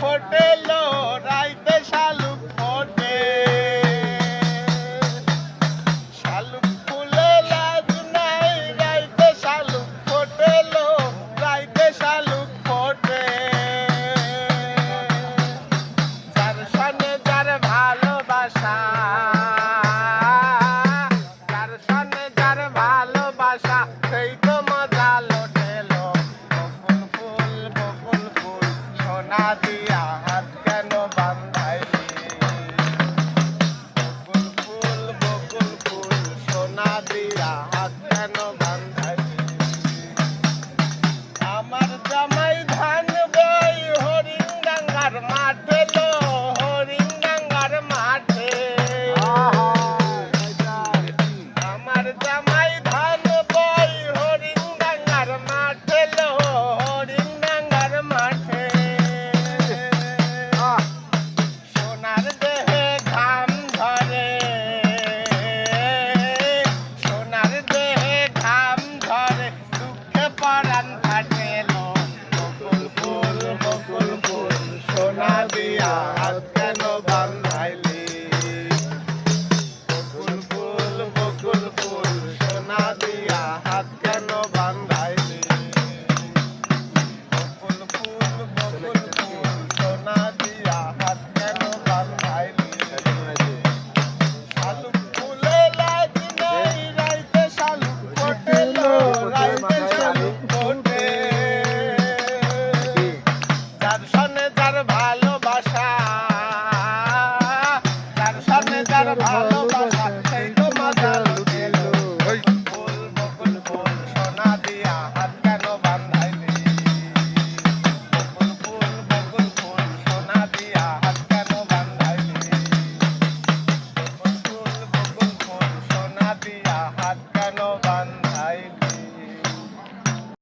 ফোটেলো রাইতে শালুক I'll be hour.